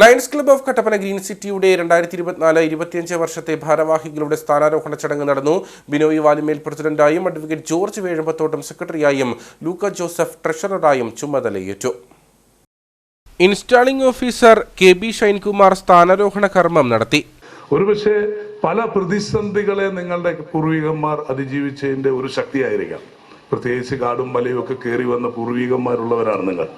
Lions club of Kattappana green സിറ്റിയുടെ രണ്ടായിരത്തി ഇരുപത്തിനാല് ഇരുപത്തിയഞ്ച് വർഷത്തെ ഭാരവാഹികളുടെ സ്ഥാനാരോഹണ ചടങ്ങ് നടന്നു. ബിനോയ് വാലിമേൽ പ്രസിഡന്റായും അഡ്വക്കേറ്റ് ജോർജ് വേഴമ്പത്തോട്ടം സെക്രട്ടറിയായും ലൂക്ക ജോസഫ് ട്രഷററായും ചുമതലയേറ്റു. Installing officer K B Shinekumar സ്ഥാനാരോഹണ കർമ്മം നടത്തി. ഒരുപക്ഷെ പല പ്രതിസന്ധികളെ നിങ്ങളുടെ പൂർവികന്മാർ അതിജീവിച്ചതിന്റെ ഒരു ശക്തിയായിരിക്കാം. പ്രത്യേകിച്ച് കാടും മലയും ഒക്കെ കയറി വന്ന പൂർവികന്മാരുള്ളവരാണ് നിങ്ങൾ.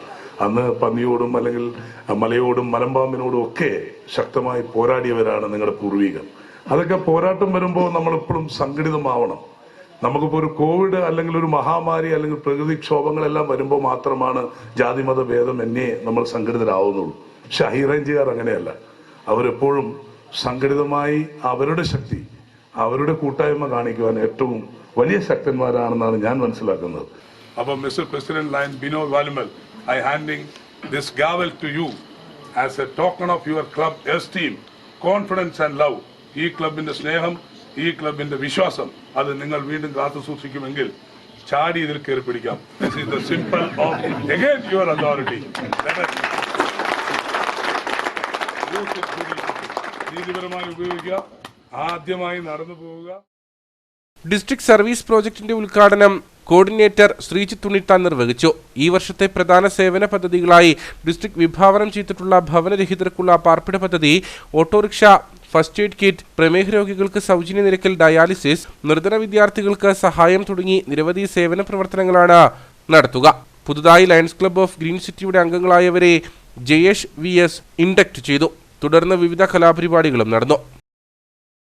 അന്ന് പന്നിയോടും അല്ലെങ്കിൽ മലയോടും മലമ്പാമ്പിനോടും ഒക്കെ ശക്തമായി പോരാടിയവരാണ് നിങ്ങളുടെ പൂർവികർ. അതൊക്കെ പോരാട്ടം വരുമ്പോൾ നമ്മളെപ്പോഴും സംഘടിതമാവണം. നമുക്കിപ്പോൾ ഒരു കോവിഡ് അല്ലെങ്കിൽ ഒരു മഹാമാരി അല്ലെങ്കിൽ പ്രകൃതിക്ഷോഭങ്ങളെല്ലാം വരുമ്പോൾ മാത്രമാണ് ജാതി മത ഭേദം എന്നെ നമ്മൾ സംഘടിതരാവുന്നുള്ളൂ. പക്ഷെ ഹൈറേഞ്ചുകാർ അങ്ങനെയല്ല. അവരെപ്പോഴും സംഘടിതമായി അവരുടെ ശക്തി അവരുടെ കൂട്ടായ്മ കാണിക്കുവാൻ ഏറ്റവും വലിയ ശക്തന്മാരാണെന്നാണ് ഞാൻ മനസ്സിലാക്കുന്നത്. അപ്പോൾ mister president lion Bino Valumal I handing this gavel to you as a token of your club esteem confidence and love ഈ ക്ലബിന്റെ സ്നേഹം ഈ ക്ലബിന്റെ വിശ്വാസം അത് നിങ്ങൾ വീണ്ടും കാത്തു സൂക്ഷിക്കുമെങ്കിൽ ചാടി ഇതിൽ കയറി പിടിക്കാം. This is the symbol of again your authority നീതിപരമായി ഉപയോഗിക്കുക. ആദ്യമായി നടന്നു പോവുക. ഡിസ്ട്രിക്ട് സർവീസ് പ്രോജക്ടിന്റെ ഉദ്ഘാടനം കോർഡിനേറ്റർ ശ്രീജിത്ത് തുണിത്താൻ നിർവഹിച്ചു. ഈ വർഷത്തെ പ്രധാന സേവന പദ്ധതികളായി ഡിസ്ട്രിക്ട് വിഭാവനം ചെയ്തിട്ടുള്ള ഭവനരഹിതർക്കുള്ള പാർപ്പിട പദ്ധതി ഓട്ടോറിക്ഷ ഫസ്റ്റ് എയ്ഡ് കിറ്റ് പ്രമേഹ രോഗികൾക്ക് സൗജന്യ നിരക്കിൽ ഡയാലിസിസ് നിർധന വിദ്യാർത്ഥികൾക്ക് സഹായം തുടങ്ങി നിരവധി സേവന പ്രവർത്തനങ്ങളാണ് നടത്തുക. പുതുതായി ലയൺസ് ക്ലബ്ബ് ഓഫ് ഗ്രീൻ സിറ്റിയുടെ അംഗങ്ങളായവരെ ജയേഷ് വി എസ് ഇൻഡക്ട് ചെയ്തു. തുടർന്ന് വിവിധ കലാപരിപാടികളും നടന്നു.